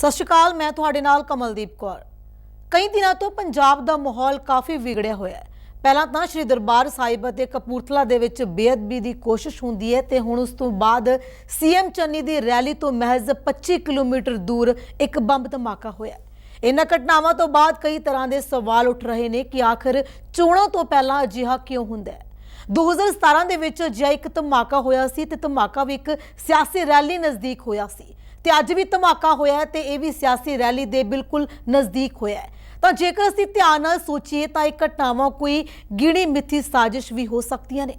ਸਤਿ ਸ਼੍ਰੀ ਅਕਾਲ, ਮੈਂ ਤੁਹਾਡੇ ਨਾਲ ਕਮਲਦੀਪ ਕੌਰ। ਕਈ ਦਿਨਾਂ ਤੋਂ ਪੰਜਾਬ ਦਾ ਮਾਹੌਲ ਕਾਫੀ ਵਿਗੜਿਆ ਹੋਇਆ ਹੈ। ਪਹਿਲਾਂ ਤਾਂ ਸ਼੍ਰੀ ਦਰਬਾਰ ਸਾਹਿਬ ਅਤੇ ਕਪੂਰਥਲਾ ਦੇ ਵਿੱਚ ਬੇਅਦਬੀ ਦੀ ਕੋਸ਼ਿਸ਼ ਹੁੰਦੀ ਹੈ ਤੇ ਹੁਣ ਉਸ ਤੋਂ ਬਾਅਦ ਸੀਐਮ ਚੰਨੀ ਦੀ ਰੈਲੀ ਤੋਂ ਮਹਿਜ਼ 25 ਕਿਲੋਮੀਟਰ ਦੂਰ ਇੱਕ ਬੰਬ ਧਮਾਕਾ ਹੋਇਆ ਇਹਨਾਂ ਘਟਨਾਵਾਂ ਤੋਂ ਬਾਅਦ ਕਈ ਤਰ੍ਹਾਂ ਦੇ ਸਵਾਲ ਉੱਠ ਰਹੇ ਨੇ ਕਿ ਆਖਰ ਚੋਣਾਂ ਤੋਂ ਪਹਿਲਾਂ ਅਜਿਹਾ ਕਿਉਂ ਹੁੰਦਾ ਹੈ? 2017 ਦੇ ਵਿੱਚ ਅਜਿਹਾ ਇੱਕ ਧਮਾਕਾ ਹੋਇਆ ਸੀ ਤੇ ਧਮਾਕਾ ਵੀ ਇੱਕ ਸਿਆਸੀ ਰੈਲੀ ਨਜ਼ਦੀਕ ਹੋਇਆ ਸੀ। ਤੇ ਅੱਜ ਵੀ ਧਮਾਕਾ ਹੋਇਆ ਹੈ ਤੇ ਇਹ ਵੀ ਸਿਆਸੀ ਰੈਲੀ ਦੇ ਬਿਲਕੁਲ ਨਜ਼ਦੀਕ ਹੋਇਆ ਤਾਂ ਜੇਕਰ ਅਸੀਂ ਧਿਆਨ ਨਾਲ ਸੋਚੀਏ ਤਾਂ ਇਹ ਘਟਨਾਵਾਂ ਕੋਈ ਗਿਣੀ ਮਿੱਥੀ ਸਾਜ਼ਿਸ਼ ਵੀ ਹੋ ਸਕਦੀਆਂ ਨੇ।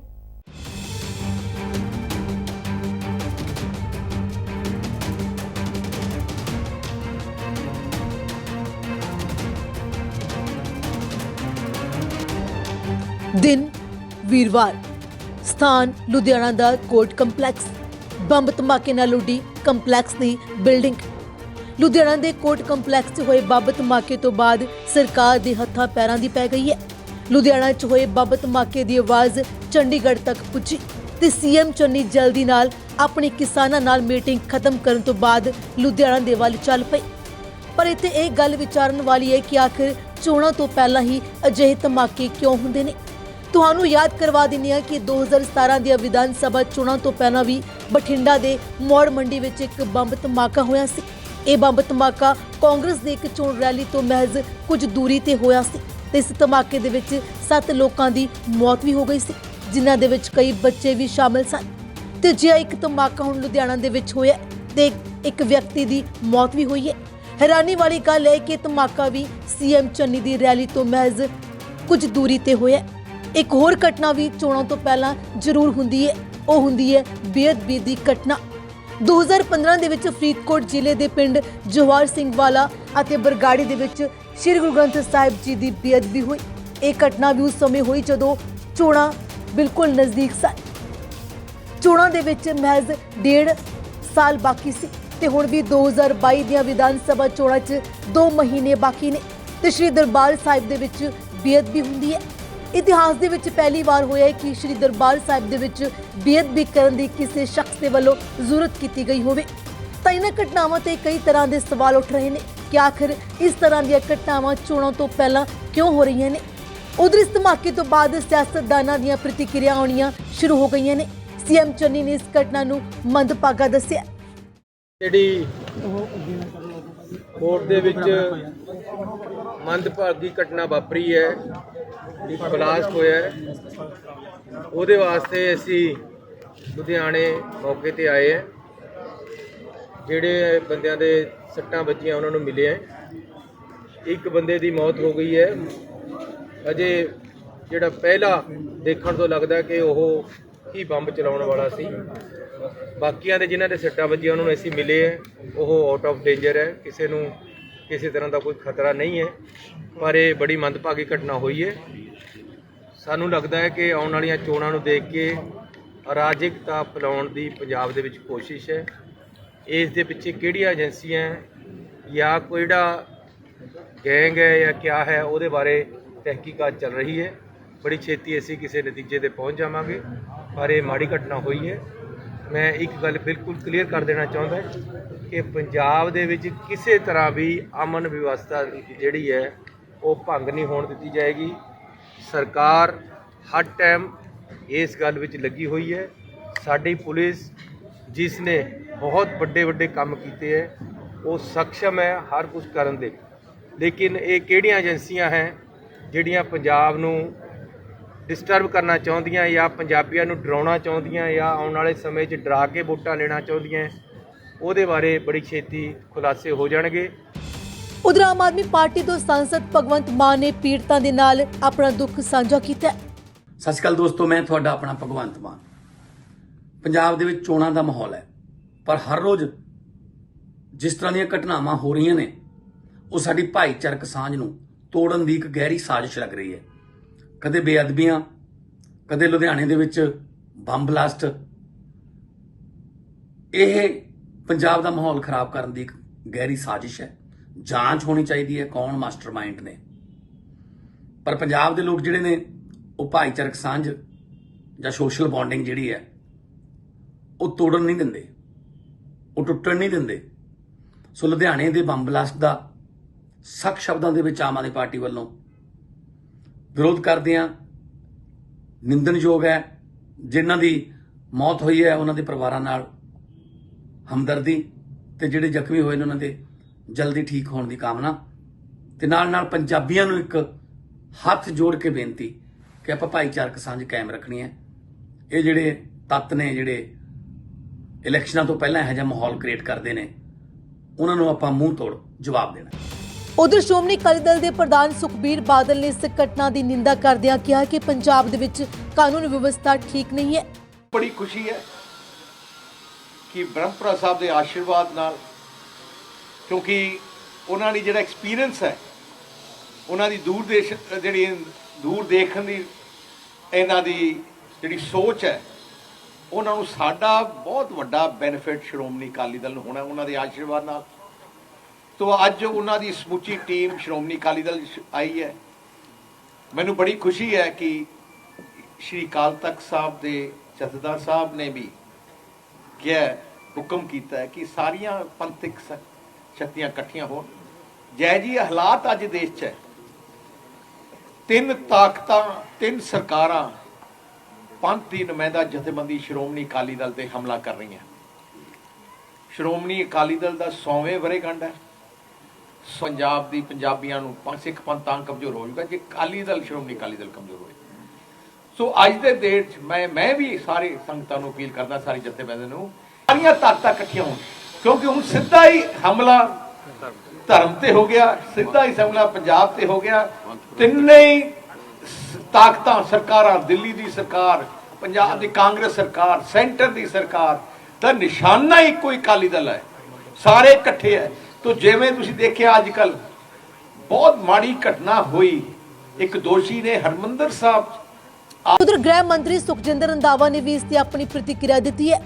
ਦਿਨ, ਵੀਰਵਾਰ। ਸਥਾਨ, ਲੁਧਿਆਣਾ ਦਾ ਕੋਰਟ ਕੰਪਲੈਕਸ। ਬੰਬ ਧਮਾਕੇ ਨਾਲ ਉੱਡੀ ਕੰਪਲੈਕਸ ਦੀ ਬਿਲਡਿੰਗ। ਲੁਧਿਆਣਾ ਦੇ ਕੋਰਟ ਕੰਪਲੈਕਸ 'ਚ ਹੋਏ ਬੰਬ ਧਮਾਕੇ ਤੋਂ ਬਾਅਦ ਸਰਕਾਰ ਦੇ ਹੱਥਾਂ ਪੈਰਾਂ ਦੀ ਪੈ ਗਈ ਹੈ। ਲੁਧਿਆਣਾ 'ਚ ਹੋਏ ਬੰਬ ਧਮਾਕੇ ਦੀ ਆਵਾਜ਼ ਚੰਡੀਗੜ੍ਹ ਤੱਕ ਪੁੱਜੀ ਤੇ ਸੀਐਮ ਚੰਨੀ ਜਲਦੀ ਨਾਲ ਆਪਣੀ ਕਿਸਾਨਾਂ ਨਾਲ ਮੀਟਿੰਗ ਖਤਮ ਕਰਨ ਤੋਂ ਬਾਅਦ ਲੁਧਿਆਣਾ ਦੇ ਵੱਲ ਚੱਲ ਪਈ ਪਰ ਇੱਥੇ ਇਹ ਗੱਲ ਵਿਚਾਰਨ ਵਾਲੀ ਹੈ ਕਿ ਆਖਿਰ ਚੋਣਾਂ ਤੋਂ ਪਹਿਲਾਂ ਹੀ ਅਜਿਹੇ ਧਮਾਕੇ ਕਿਉਂ ਹੁੰਦੇ ਨੇ? ਤੁਹਾਨੂੰ ਯਾਦ ਕਰਵਾ ਦਿੰਦੇ ਹਾਂ ਕਿ 2017 ਦੀਆਂ ਵਿਧਾਨ ਸਭਾ ਚੋਣਾਂ ਤੋਂ ਪਹਿਲਾਂ ਵੀ ਬਠਿੰਡਾ ਦੇ ਮੌੜ ਮੰਡੀ ਵਿੱਚ ਇੱਕ ਬੰਬ ਧਮਾਕਾ ਹੋਇਆ ਸੀ। ਇਹ ਬੰਬ ਧਮਾਕਾ ਕਾਂਗਰਸ ਦੇ ਇੱਕ ਚੋਣ ਰੈਲੀ ਤੋਂ ਮਹਿਜ਼ ਕੁਝ ਦੂਰੀ ਤੇ ਹੋਇਆ ਸੀ ਤੇ ਇਸ ਧਮਾਕੇ ਦੇ ਵਿੱਚ 7 ਲੋਕਾਂ ਦੀ ਮੌਤ ਵੀ ਹੋ ਗਈ ਸੀ, ਜਿਨ੍ਹਾਂ ਦੇ ਵਿੱਚ ਕਈ ਬੱਚੇ ਵੀ ਸ਼ਾਮਲ ਸਨ। ਤੇ ਜਿਹਾ ਇੱਕ ਧਮਾਕਾ ਹੁਣ ਲੁਧਿਆਣਾ ਦੇ ਵਿੱਚ ਹੋਇਆ ਤੇ ਇੱਕ ਵਿਅਕਤੀ ਦੀ ਮੌਤ ਵੀ ਹੋਈ ਹੈ। ਹੈਰਾਨੀ ਵਾਲੀ ਗੱਲ ਹੈ ਕਿ ਧਮਾਕਾ ਵੀ ਸੀਐਮ ਚੰਨੀ ਦੀ ਰੈਲੀ ਤੋਂ ਮਹਿਜ਼ ਕੁਝ ਦੂਰੀ ਤੇ ਹੋਇਆ। ਇੱਕ ਹੋਰ ਘਟਨਾ ਵੀ ਚੋਣਾਂ ਤੋਂ ਪਹਿਲਾਂ ਜ਼ਰੂਰ ਹੁੰਦੀ ਹੈ। ਉਹ ਹੁੰਦੀ ਹੈ ਬੇਅਦਬੀ ਦੀ ਘਟਨਾ। 2015 ਦੇ ਵਿੱਚ ਫਰੀਦਕੋਟ ਜ਼ਿਲ੍ਹੇ ਦੇ ਪਿੰਡ ਜਵਾਹਰ ਸਿੰਘ ਵਾਲਾ ਅਤੇ ਬਰਗਾੜੀ ਦੇ ਵਿੱਚ ਸ੍ਰੀ ਗੁਰੂ ਗ੍ਰੰਥ ਸਾਹਿਬ ਜੀ ਦੀ ਬੇਅਦਬੀ ਹੋਈ। ਇਹ ਘਟਨਾ ਵੀ ਉਸ ਸਮੇਂ ਹੋਈ ਜਦੋਂ ਚੋਣਾਂ ਬਿਲਕੁਲ ਨਜ਼ਦੀਕ ਸਨ। ਚੋਣਾਂ ਦੇ ਵਿੱਚ ਮਹਿਜ਼ ਡੇਢ ਸਾਲ ਬਾਕੀ ਸੀ ਤੇ ਹੁਣ ਵੀ 2022 ਦੀਆਂ ਵਿਧਾਨ ਸਭਾ ਚੋਣਾਂ 'ਚ 2 ਮਹੀਨੇ ਬਾਕੀ ਨੇ ਤੇ ਸ਼੍ਰੀ ਦਰਬਾਰ ਸਾਹਿਬ ਦੇ ਵਿੱਚ ਬੇਅਦਬੀ ਹੁੰਦੀ ਹੈ। ਇਤਿਹਾਸ ਦੇ ਵਿੱਚ ਪਹਿਲੀ ਵਾਰ ਹੋਇਆ ਹੈ ਕਿ ਸ਼੍ਰੀ ਦਰਬਾਰ ਸਾਹਿਬ ਦੇ ਵਿੱਚ ਬੇਅਦਬੀ ਕਰਨ ਦੀ ਕਿਸੇ ਸ਼ਖਸ ਦੇ ਵੱਲੋਂ ਜ਼ਰੂਰਤ ਕੀਤੀ ਗਈ ਹੋਵੇ। ਤਾਂ ਇਹਨਾਂ ਘਟਨਾਵਾਂ ਤੇ ਕਈ ਤਰ੍ਹਾਂ ਦੇ ਸਵਾਲ ਉੱਠ ਰਹੇ ਨੇ ਕਿ ਆਖਿਰ ਇਸ ਤਰ੍ਹਾਂ ਦੀਆਂ ਘਟਨਾਵਾਂ ਚੋਣਾਂ ਤੋਂ ਪਹਿਲਾਂ ਕਿਉਂ ਹੋ ਰਹੀਆਂ ਨੇ? ਉਧਰ ਇਸ ਧਮਾਕੇ ਤੋਂ ਬਾਅਦ ਸਿਆਸਤਦਾਨਾਂ ਦੀਆਂ ਪ੍ਰਤੀਕਿਰਿਆ ਆਉਣੀਆਂ ਸ਼ੁਰੂ ਹੋ ਗਈਆਂ ਨੇ। ਸੀਐਮ ਚੰਨੀ ਨੇ ਇਸ ਘਟਨਾ ਨੂੰ ਮੰਦਭਾਗਾ ਦੱਸਿਆ। ਜਿਹੜੀ ਕੋਰਟ ਦੇ ਵਿੱਚ ਮੰਦਭਾਗੀ ਘਟਨਾ ਵਾਪਰੀ ਹੈ ਬਲਾਸਟ ਹੋਇਆ ਉਹਦੇ ਵਾਸਤੇ ਅਸੀਂ ਲੁਧਿਆਣੇ ਮੌਕੇ ਤੇ ਆਏ ਹੈ। ਜਿਹੜੇ ਬੰਦਿਆਂ ਦੇ ਸੱਟਾਂ ਵੱਜੀਆਂ ਉਹਨਾਂ ਨੂੰ ਮਿਲੇ ਹੈ। ਇੱਕ ਬੰਦੇ ਦੀ ਮੌਤ ਹੋ ਗਈ ਹੈ। ਅਜੇ ਜਿਹੜਾ ਪਹਿਲਾ ਦੇਖਣ ਤੋਂ ਲੱਗਦਾ ਕਿ ਉਹ ਹੀ ਬੰਬ ਚਲਾਉਣ ਵਾਲਾ ਸੀ। ਬਾਕੀਆਂ ਦੇ ਜਿਨ੍ਹਾਂ ਦੇ ਸੱਟਾਂ ਵੱਜੀਆਂ ਉਹਨਾਂ ਨੂੰ ਅਸੀਂ ਮਿਲੇ ਹੈ। ਉਹ ਆਊਟ ਆਫ ਡੇਂਜਰ ਹੈ। ਕਿਸੇ ਨੂੰ ਕਿਸੇ ਤਰ੍ਹਾਂ ਦਾ ਕੋਈ ਖਤਰਾ ਨਹੀਂ ਹੈ, ਪਰ ਇਹ ਬੜੀ ਮੰਦਭਾਗੀ ਘਟਨਾ ਹੋਈ ਹੈ। ਸਾਨੂੰ ਲੱਗਦਾ ਹੈ ਕਿ ਆਉਣ ਵਾਲੀਆਂ ਚੋਣਾਂ ਨੂੰ ਦੇਖ ਕੇ ਅਰਾਜਕਤਾ ਫੈਲਾਉਣ ਦੀ ਪੰਜਾਬ ਦੇ ਵਿੱਚ ਕੋਸ਼ਿਸ਼ ਹੈ। ਇਸ ਦੇ ਪਿੱਛੇ ਕਿਹੜੀਆਂ ਏਜੰਸੀਆਂ ਜਾਂ ਕੋਈ ਜਿਹੜਾ ਗੈਂਗ ਹੈ ਜਾਂ ਕਿਆ ਹੈ, ਉਹਦੇ ਬਾਰੇ ਤਹਿਕੀਕਾਤ ਚੱਲ ਰਹੀ ਹੈ। ਬੜੀ ਛੇਤੀ ਅਸੀਂ ਕਿਸੇ ਨਤੀਜੇ ਤੇ ਪਹੁੰਚ ਜਾਵਾਂਗੇ, ਪਰ ਇਹ ਮਾੜੀ ਘਟਨਾ ਹੋਈ ਹੈ। ਮੈਂ ਇੱਕ ਗੱਲ ਬਿਲਕੁਲ ਕਲੀਅਰ ਕਰ ਦੇਣਾ ਚਾਹੁੰਦਾ ਕਿ ਪੰਜਾਬ ਦੇ ਵਿੱਚ ਕਿਸੇ ਤਰ੍ਹਾਂ ਵੀ ਅਮਨ ਵਿਵਸਥਾ ਜਿਹੜੀ ਹੈ, ਉਹ ਭੰਗ ਨਹੀਂ ਹੋਣ ਦਿੱਤੀ ਜਾਏਗੀ। ਸਰਕਾਰ ਹਰ ਟਾਈਮ ਇਸ ਗੱਲ ਵਿੱਚ ਲੱਗੀ ਹੋਈ ਹੈ। ਸਾਡੀ ਪੁਲਿਸ ਜਿਸ ਨੇ ਬਹੁਤ ਵੱਡੇ ਵੱਡੇ ਕੰਮ ਕੀਤੇ ਹੈ, ਉਹ ਸક્ષਮ ਹੈ ਹਰ ਕੁਝ ਕਰਨ ਦੇ। ਲੇਕਿਨ ਇਹ ਕਿਹੜੀਆਂ ਏਜੰਸੀਆਂ ਹੈ, ਜਿਹੜੀਆਂ ਪੰਜਾਬ ਨੂੰ ਡਿਸਟਰਬ ਕਰਨਾ ਚਾਹੁੰਦੀਆਂ ਜਾਂ ਪੰਜਾਬੀਆਂ ਨੂੰ ਡਰਾਉਣਾ ਚਾਹੁੰਦੀਆਂ ਜਾਂ ਆਉਣ ਵਾਲੇ ਸਮੇਂ 'ਚ ਡਰਾ ਕੇ ਵੋਟਾਂ ਲੈਣਾ ਚਾਹੁੰਦੀਆਂ ਉਹਦੇ ਬਾਰੇ ਬੜੀ ਛੇਤੀ ਖੁਲਾਸੇ ਹੋ ਜਾਣਗੇ। ਉਧਰ ਆਮ ਆਦਮੀ ਪਾਰਟੀ ਤੋਂ ਸੰਸਦ ਭਗਵੰਤ ਮਾਨ ਨੇ ਪੀੜਤਾਂ ਦੇ ਨਾਲ ਆਪਣਾ ਦੁੱਖ ਸਾਂਝਾ ਕੀਤਾ। ਸਤਿ ਸ਼੍ਰੀ ਅਕਾਲ ਦੋਸਤੋ ਮੈਂ ਤੁਹਾਡਾ ਆਪਣਾ ਭਗਵੰਤ ਮਾਨ। ਪੰਜਾਬ ਦੇ ਵਿੱਚ ਚੋਣਾਂ ਦਾ ਮਾਹੌਲ ਹੈ ਪਰ ਹਰ ਰੋਜ਼ ਜਿਸ ਤਰ੍ਹਾਂ ਦੀਆਂ ਘਟਨਾਵਾਂ ਹੋ ਰਹੀਆਂ ਨੇ ਉਹ ਸਾਡੀ ਭਾਈਚਾਰਕ ਸਾਂਝ ਨੂੰ ਤੋੜਨ ਦੀ ਇੱਕ ਗਹਿਰੀ ਸਾਜ਼ਿਸ਼ ਲੱਗ ਰਹੀ ਹੈ। ਕਦੇ ਬੇਅਦਬੀਆਂ, ਕਦੇ ਲੁਧਿਆਣੇ ਦੇ ਵਿੱਚ ਬੰਬ ਬਲਾਸਟ। ਇਹ ਪੰਜਾਬ ਦਾ ਮਾਹੌਲ ਖਰਾਬ ਕਰਨ ਦੀ ਇੱਕ ਗਹਿਰੀ ਸਾਜ਼ਿਸ਼ ਹੈ। ਜਾਂਚ ਹੋਣੀ ਚਾਹੀਦੀ ਹੈ ਕੌਣ ਮਾਸਟਰਮਾਈਂਡ ਨੇ। ਪਰ ਪੰਜਾਬ ਦੇ ਲੋਕ ਜਿਹੜੇ ਨੇ, ਉਹ ਭਾਈਚਾਰਕ ਸਾਂਝ ਜਾਂ ਸੋਸ਼ਲ ਬੌਂਡਿੰਗ ਜਿਹੜੀ ਹੈ, ਉਹ ਤੋੜਨ ਨਹੀਂ ਦਿੰਦੇ। ਉਹ ਟੁੱਟਣ ਨਹੀਂ ਦਿੰਦੇ। ਸੋ ਲੁਧਿਆਣੇ ਦੇ ਬੰਬ ਬਲਾਸਟ ਦਾ ਸਖਤ ਸ਼ਬਦਾਂ ਦੇ ਵਿੱਚ ਆਮ ਆਦਮੀ ਪਾਰਟੀ ਵੱਲੋਂ ਵਿਰੋਧ ਕਰਦੇ ਹਾਂ ਨਿੰਦਣਯੋਗ ਹੈ। ਜਿਨ੍ਹਾਂ ਦੀ ਮੌਤ ਹੋਈ ਹੈ, ਉਹਨਾਂ ਦੇ ਪਰਿਵਾਰਾਂ ਨਾਲ ਹਮਦਰਦੀ ਤੇ ਜਿਹੜੇ ਜ਼ਖਮੀ ਹੋਏ ਨੇ, ਉਹਨਾਂ ਦੇ ਜਲਦੀ ਠੀਕ ਹੋਣ ਦੀ ਕਾਮਨਾ। ਤੇ ਨਾਲ ਨਾਲ ਪੰਜਾਬੀਆਂ ਨੂੰ ਇੱਕ ਹੱਥ ਜੋੜ ਕੇ ਬੇਨਤੀ ਕਿ ਆਪਾਂ ਭਾਈਚਾਰਕ ਸਾਂਝ ਕਾਇਮ ਰੱਖਣੀ ਹੈ। ਇਹ ਜਿਹੜੇ ਤੱਤ ਨੇ, ਜਿਹੜੇ ਇਲੈਕਸ਼ਨਾਂ ਤੋਂ ਪਹਿਲਾਂ ਇਹੋ ਜਿਹਾ ਮਾਹੌਲ ਕ੍ਰੀਏਟ ਕਰਦੇ ਨੇ, ਉਹਨਾਂ ਨੂੰ ਆਪਾਂ ਮੂੰਹ ਤੋੜ ਜਵਾਬ ਦੇਣਾ। ਉਧਰ ਸ਼੍ਰੋਮਣੀ ਅਕਾਲੀ ਦਲ ਦੇ ਪ੍ਰਧਾਨ ਸੁਖਬੀਰ ਬਾਦਲ ਨੇ ਇਸ ਘਟਨਾ ਦੀ ਨਿੰਦਾ ਕਰਦਿਆਂ ਕਿਹਾ ਕਿ ਪੰਜਾਬ ਦੇ ਵਿੱਚ ਕਾਨੂੰਨ ਵਿਵਸਥਾ ਠੀਕ ਨਹੀਂ ਹੈ। ਬੜੀ ਖੁਸ਼ੀ ਹੈ ਕਿ ਬ੍ਰਹਮਪੁਰਾ ਸਾਹਿਬ ਦੇ ਆਸ਼ੀਰਵਾਦ ਨਾਲ, ਕਿਉਂਕਿ ਉਹਨਾਂ ਦੀ ਜਿਹੜਾ ਐਕਸਪੀਰੀਅੰਸ ਹੈ, ਉਹਨਾਂ ਦੀ ਦੂਰ ਦੇਸ਼, ਜਿਹੜੀ ਦੂਰ ਦੇਖਣ ਦੀ ਇਹਨਾਂ ਦੀ ਜਿਹੜੀ ਸੋਚ ਹੈ, ਉਹਨਾਂ ਨੂੰ ਸਾਡਾ ਬਹੁਤ ਵੱਡਾ ਬੈਨੀਫਿਟ ਸ਼੍ਰੋਮਣੀ ਅਕਾਲੀ ਦਲ ਨੂੰ ਹੋਣਾ, ਉਹਨਾਂ ਦੇ ਆਸ਼ੀਰਵਾਦ ਨਾਲ। ਤੋਂ ਅੱਜ ਉਹਨਾਂ ਦੀ ਸਮੁੱਚੀ ਟੀਮ ਸ਼੍ਰੋਮਣੀ ਅਕਾਲੀ ਦਲ ਆਈ ਹੈ। ਮੈਨੂੰ ਬੜੀ ਖੁਸ਼ੀ ਹੈ ਕਿ ਸ਼੍ਰੀ ਅਕਾਲ ਤਖਤ ਸਾਹਿਬ ਦੇ ਜਥੇਦਾਰ ਸਾਹਿਬ ਨੇ ਵੀ ਕਿਹਾ, ਹੁਕਮ ਕੀਤਾ ਹੈ ਕਿ ਸਾਰੀਆਂ ਪੰਥਕ ਸ- ਸ਼ਕਤੀਆਂ ਇਕੱਠੀਆਂ ਹੋਣ। ਜੈ ਜੀ ਹਾਲਾਤ ਅੱਜ ਦੇਸ਼ 'ਚ ਹੈ। ਤਿੰਨ ਤਾਕਤਾਂ, ਤਿੰਨ ਸਰਕਾਰਾਂ ਪੰਥ ਦੀ ਨੁਮਾਇੰਦਾ ਜਥੇਬੰਦੀ ਸ਼੍ਰੋਮਣੀ ਅਕਾਲੀ ਦਲ ਤੇ ਹਮਲਾ ਕਰ ਰਹੀਆਂ। ਸ਼੍ਰੋਮਣੀ ਅਕਾਲੀ ਦਲ ਦਾ 100ਵੇਂ ਵਰੇਗੰਢ ਹੈ। ਪੰਜਾਬ ਦੀ ਪੰਜਾਬੀਆਂ ਨੂੰ ਪੰਜ ਸਿੱਖ ਪੰਥ ਤਾਂ ਕਮਜ਼ੋਰ ਹੋ ਜਾਊਗਾ, ਜੇ ਅਕਾਲੀ ਦਲ, ਸ਼੍ਰੋਮਣੀ ਅਕਾਲੀ ਦਲ ਕਮਜ਼ੋਰ ਹੋਏ। ਸੋ ਅੱਜ ਦੇ ਡੇਟ 'ਚ ਮੈਂ ਮੈਂ ਵੀ ਸਾਰੇ ਸੰਗਤਾਂ ਨੂੰ ਅਪੀਲ ਕਰਦਾ, ਸਾਰੇ ਜਥੇਬੰਦੀਆਂ ਨੂੰ, ਸਾਰੀਆਂ ਤਾਕਤਾਂ ਇਕੱਠੀਆਂ ਹੋਣ, ਕਿਉਂਕਿ ਹੁਣ ਸਿੱਧਾ ਹੀ ਹਮਲਾ ਧਰਮ ਤੇ ਹੋ ਗਿਆ, ਸਿੱਧਾ ਹੀ ਹਮਲਾ ਪੰਜਾਬ ਤੇ ਹੋ ਗਿਆ, ਤਿੰਨੇ ਹੀ ਤਾਕਤਾਂ ਸਰਕਾਰਾਂ, ਦਿੱਲੀ ਦੀ ਸਰਕਾਰ, ਪੰਜਾਬ ਦੀ ਕਾਂਗਰਸ ਸਰਕਾਰ, ਸੈਂਟਰ ਦੀ ਸਰਕਾਰ, ਦਾ ਨਿਸ਼ਾਨਾ ਹੀ ਕੋਈ ਅਕਾਲੀ ਦਲ ਹੈ। ਸਾਰੇ ਇਕੱਠੇ ਹੈ। ਤੋ ਜਿਵੇਂ ਤੁਸੀਂ ਦੇਖਿਆ ਅੱਜ ਕੱਲ ਬਹੁਤ ਮਾੜੀ ਘਟਨਾ ਹੋਈ। ਇੱਕ ਦੋਸ਼ੀ ਨੇ ਹਰਮੰਦਰ ਸਾਹਿਬ ਉਧਰ ਗ੍ਰਹਿ ਮੰਤਰੀ ਸੁਖਜਿੰਦਰ ਰੰਧਾਵਾ ਨੇ ਵੀ ਇਸ ਤੇ ਆਪਣੀ ਪ੍ਰਤੀਕਿਰਿਆ ਦਿੱਤੀ ਹੈ।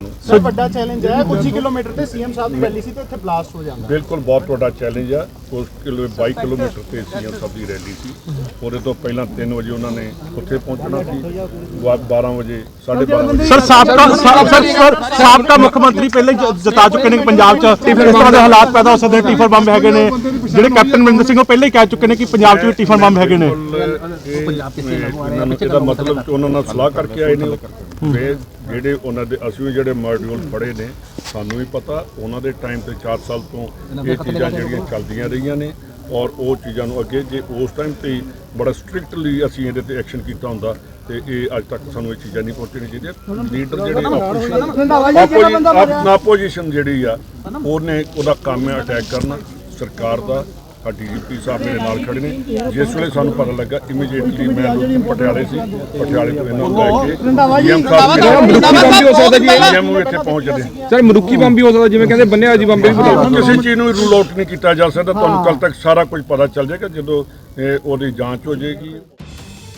ਸਰ ਵੱਡਾ ਚੈਲੰਜ ਹੈ ਕੁਝ ਹੀ ਕਿਲੋਮੀਟਰ ਤੇ ਸੀਐਮ ਸਾਹਿਬ ਦੀ ਰੈਲੀ ਸੀ ਤੇ ਇੱਥੇ ਬਲਾਸਟ ਹੋ ਜਾਂਦਾ। ਬਿਲਕੁਲ ਬਹੁਤ ਵੱਡਾ ਚੈਲੰਜ ਆ। ਉਸ ਕਿਲੋ 22 ਕਿਲੋਮੀਟਰ ਤੇ ਸੀਐਮ ਸਾਹਿਬ ਦੀ ਰੈਲੀ ਸੀ। ਉਹਦੇ ਤੋਂ ਪਹਿਲਾਂ 3 ਵਜੇ ਉਹਨਾਂ ਨੇ ਉੱਥੇ ਪਹੁੰਚਣਾ ਸੀ। ਵਾ- 12 ਵਜੇ 12:30 ਵਜੇ। ਸਰ ਸਾਬਕਾ ਸਰ ਸਰ ਸਾਬਕਾ ਮੁੱਖ ਮੰਤਰੀ ਪਹਿਲੇ ਜਤਾ ਚੁੱਕੇ ਨੇ ਕਿ ਪੰਜਾਬ 'ਚ। ਇਸ ਤਰ੍ਹਾਂ ਦੇ ਹਾਲਾਤ ਪੈਦਾ ਹੋ ਸਕਦੇ ਟੀਫਰ ਬੰਬ ਹੈਗੇ ਨੇ। ਜਿਹੜੇ ਕੈਪਟਨ ਅਮਰਿੰਦਰ ਸਿੰਘ ਉਹ ਪਹਿਲੇ ਹੀ ਕਹਿ ਚੁੱਕੇ ਨੇ ਕਿ ਪੰਜਾਬ 'ਚ ਵੀ ਟੀਫਰ ਬੰਬ ਹੈਗੇ ਨੇ। ਬਿਲਕੁਲ ਇਹ ਇਹਨਾਂ ਨੂੰ ਇਹਦਾ ਮਤਲਬ ਕਿ ਉਹਨਾਂ ਨਾਲ ਸਲਾਹ ਕਰਕੇ ਆਏ ਨੇ ਉਹ। ਫਿਰ ਜਿਹੜੇ ਉਹਨਾਂ ਦੇ ਅਸੀਂ ਜਿਹੜੇ ਮੋਡਿਊਲ ਪੜ੍ਹੇ ਨੇ ਸਾਨੂੰ ਵੀ ਪਤਾ ਉਹਨਾਂ ਦੇ ਟਾਈਮ ਤੇ 4 ਸਾਲ ਤੋਂ ਇਹ ਚੀਜ਼ਾਂ ਜਿਹੜੀਆਂ ਚੱਲਦੀਆਂ ਰਹੀਆਂ ਨੇ ਔਰ ਉਹ ਚੀਜ਼ਾਂ ਨੂੰ ਅੱਗੇ ਜੇ ਉਸ ਟਾਈਮ ਤੇ ਬੜਾ ਸਟ੍ਰਿਕਟਲੀ ਅਸੀਂ ਇਹਦੇ ਤੇ ਐਕਸ਼ਨ ਕੀਤਾ ਹੁੰਦਾ ਤੇ ਇਹ ਅੱਜ ਤੱਕ ਸਾਨੂੰ ਇਹ ਚੀਜ਼ਾਂ ਨਹੀਂ ਪਹੁੰਚਣੀਆਂ ਚਾਹੀਦੀਆਂ ਲੀਡਰ ਜਿਹੜੇ ਆਪੋਜੀਸ਼ਨ ਜਿਹੜੀ ਆ ਉਹਨੇ ਉਹਦਾ ਕੰਮ ਹੈ ਅਟੈਕ ਕਰਨਾ ਸਰਕਾਰ ਦਾ ਆ ਡੀਜੀਪੀ ਸਾਹਿਬ ਮੇਰੇ ਨਾਲ ਖੜੇ ਨੇ। ਜਿਸ ਵੇਲੇ ਸਾਨੂੰ ਪਤਾ ਲੱਗਾ ਇਮੀਡੀਏਟਲੀ ਮੈਂ ਲੋਕ ਪਟਿਆਲੇ ਸੀ। ਪਟਿਆਲੇ ਤੋਂ ਇਹਨਾਂ ਨੂੰ ਲੈ ਕੇ ਸਾਹਿਬ ਹੋ ਸਕਦਾ ਜੀ ਇੱਥੇ ਸਰ ਮਰੂਕੀ ਬੰਬ ਵੀ ਹੋ ਸਕਦਾ ਜਿਵੇਂ ਕਹਿੰਦੇ ਬੰਨਿਆ ਜੀ ਬੰਬ ਵੀ ਕਿਸੇ ਚੀਜ਼ ਨੂੰ ਰੂਲ ਆਊਟ ਨਹੀਂ ਕੀਤਾ ਜਾ ਸਕਦਾ। ਤੁਹਾਨੂੰ ਕੱਲ ਤੱਕ ਸਾਰਾ ਕੁਝ ਪਤਾ ਚੱਲ ਜਾਏਗਾ ਜਦੋਂ ਉਹਦੀ ਜਾਂਚ ਹੋ ਜਾਏਗੀ।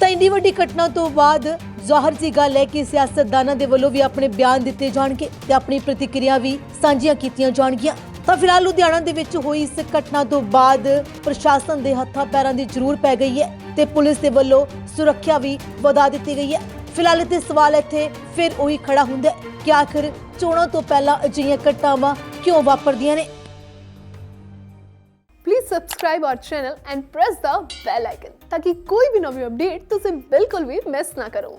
ਤਾਂ ਇੰਨੀ ਵੱਡੀ ਘਟਨਾ ਤੋਂ ਬਾਅਦ ਜ਼ਾਹਰ ਜੀ ਗੱਲ ਹੈ ਕਿ ਸਿਆਸਤਦਾਨਾਂ ਦੇ ਵੱਲੋਂ ਵੀ ਆਪਣੇ ਬਿਆਨ ਦਿੱਤੇ ਜਾਣਗੇ ਤੇ ਆਪਣੀ ਪ੍ਰਤੀਕਿਰਿਆ ਵੀ ਸਾਂਝੀਆਂ ਕੀਤੀਆਂ ਜਾਣਗੀਆਂ। ਤਾਂ ਫਿਲਹਾਲ ਲੁਧਿਆਣਾ ਦੇ ਵਿੱਚ ਹੋਈ ਇਸ ਘਟਨਾ ਤੋਂ ਬਾਅਦ ਪ੍ਰਸ਼ਾਸਨ ਦੇ ਹੱਥਾਂ ਪੈਰਾਂ ਦੀ ਜ਼ਰੂਰ ਪੈ ਗਈ ਹੈ ਤੇ ਪੁਲਿਸ ਦੇ ਵੱਲੋਂ ਸੁਰੱਖਿਆ ਵੀ ਵਧਾ ਦਿੱਤੀ ਗਈ ਹੈ। ਫਿਲਹਾਲ ਇੱਥੇ ਸਵਾਲ ਇੱਥੇ ਫਿਰ ਉਹੀ ਖੜਾ ਹੁੰਦਾ ਕਿ ਆਖਿਰ ਚੋਣਾਂ ਤੋਂ ਪਹਿਲਾਂ ਅਜਿਹੀਆਂ ਘਟਨਾਵਾਂ ਕਿਉਂ ਵਾਪਰਦੀਆਂ ਨੇ? Please subscribe our channel and press the bell icon ਤਾਕਿ ਕੋਈ ਵੀ ਨਵੀਂ ਅਪਡੇਟ ਤੁਸੀਂ ਬਿਲਕੁਲ ਵੀ ਮਿਸ ਨਾ ਕਰੋ।